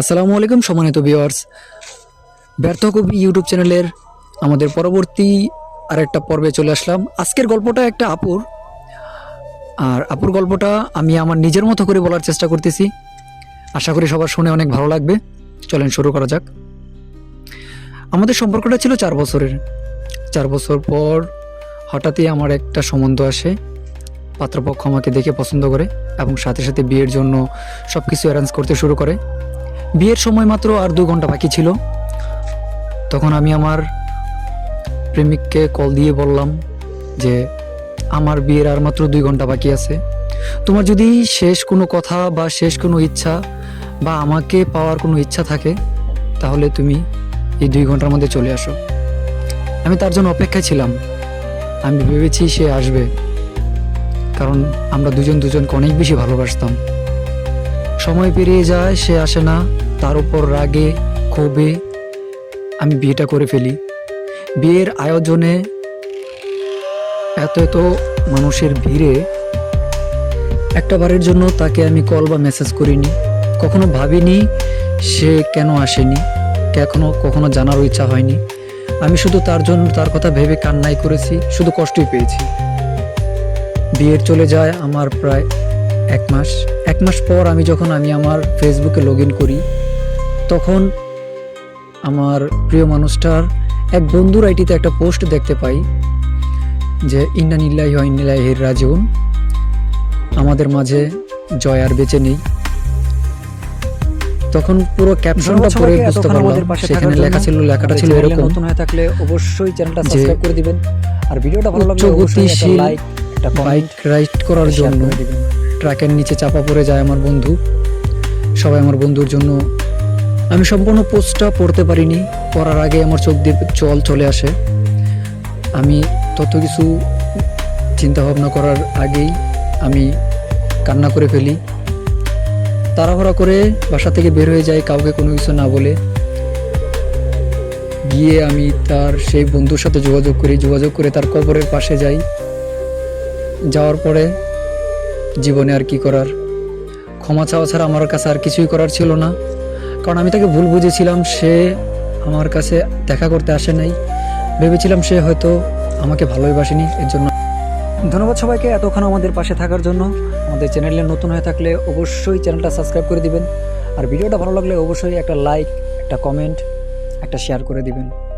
আসসালামু আলাইকুম সম্মানিত ভিউয়ার্স ব্যর্থ কবি ইউটিউব চ্যানেলের আমাদের পরবর্তী আরেকটা পর্বে চলে আসলাম। আজকের গল্পটা একটা আপুর। আর আপুর গল্পটা আমি আমার নিজের মতো করে বলার চেষ্টা করতেছি। আশা করি সবার শুনে অনেক ভালো লাগবে। চলেন শুরু করা যাক। আমাদের সম্পর্কটা ছিল চার বছরের। চার বছর পর হঠাৎই আমার একটা সম্বন্ধ আসে। পাত্রপক্ষ আমাকে দেখে পছন্দ করে এবং সাথে সাথে বিয়ের জন্য সব কিছু অ্যারেঞ্জ করতে শুরু করে। বিয়ের সময় মাত্র আর দু ঘণ্টা বাকি ছিল। তখন আমি আমার প্রেমিককে কল দিয়ে বললাম যে, আমার বিয়ের আর মাত্র দুই ঘণ্টা বাকি আছে। তোমার যদি শেষ কোনো কথা বা শেষ কোনো ইচ্ছা বা আমাকে পাওয়ার কোনো ইচ্ছা থাকে, তাহলে তুমি এই দুই ঘণ্টার মধ্যে চলে আসো। আমি তার জন্য অপেক্ষায় ছিলাম। আমি ভেবেছি সে আসবে, কারণ আমরা দুজন দুজনকে অনেক বেশি ভালোবাসতাম। সময় পেরিয়ে যায়, সে আসে না। তার উপর রাগে, ক্ষোভে আমি বিয়েটা করে ফেলি। বিয়ের আয়োজনে এত এত মানুষের ভিড়ে একটা বারের জন্য তাকে আমি কল বা মেসেজ করিনি। কখনো ভাবিনি সে কেন আসেনি। কখনো কখনো জানারও ইচ্ছা হয়নি। আমি শুধু তার জন্য তার কথা ভেবে কান্নাই করেছি, শুধু কষ্টই পেয়েছি। বিয়ের চলে যায় আমার প্রায় এক মাস। এক মাস পর আমি যখন আমি আমার ফেসবুকে লগ করি তখন আমার প্রিয় মানুষটার এক বন্ধুর আইটিতে একটা পোস্ট দেখতে পাই যে ইন্নানিল্লাহি ইন্নিল্লাহির রাজিউন। আমাদের মাঝে জয় আর বেঁচে নেই। তখন পুরো ক্যাপশনটা পড়ে বুঝতে পারলাম সেখানে লেখা ছিল লেখাটা ছিল এরকম। নতুন হয়ে থাকলে অবশ্যই চ্যানেলটা সাবস্ক্রাইব করে দিবেন। আর ভিডিওটা ভালো লাগলে অবশ্যই একটা লাইক একটা বাইক কমেন্ট রাইড করার জন্য। দিবেন। ট্রাকের নিচে চাপা পড়ে যায় আমার বন্ধু। সবাই আমার বন্ধুর জন্য আমি সম্পূর্ণ পোস্টটা পড়তে পারিনি। পড়ার আগে আমার চোখ দিয়ে জল চলে আসে। আমি তত কিছু চিন্তা ভাবনা করার আগেই আমি কান্না করে ফেলি। তাড়াহুড়া করে বাসা থেকে বের হয়ে যাই কাউকে কোনো কিছু না বলে। গিয়ে আমি তার সেই বন্ধুর সাথে যোগাযোগ করি। যোগাযোগ করে তার কবরের পাশে যাই। যাওয়ার পরে জীবনে আর কি করার? ক্ষমা চাওয়া ছাড়া আমার কাছে আর কিছুই করার ছিল না। কারণ আমি তাকে ভুল বুঝেছিলাম, সে আমার কাছে দেখা করতে আসে নাই। ভেবেছিলাম সে হয়তো আমাকে ভালোই বাসেনি এর জন্য। ধন্যবাদ সবাইকে এতক্ষণ আমাদের পাশে থাকার জন্য। আমাদের চ্যানেলে নতুন হয়ে থাকলে অবশ্যই চ্যানেলটা সাবস্ক্রাইব করে দিবেন। আর ভিডিওটা ভালো লাগলে অবশ্যই একটা লাইক, একটা কমেন্ট, একটা শেয়ার করে দিবেন।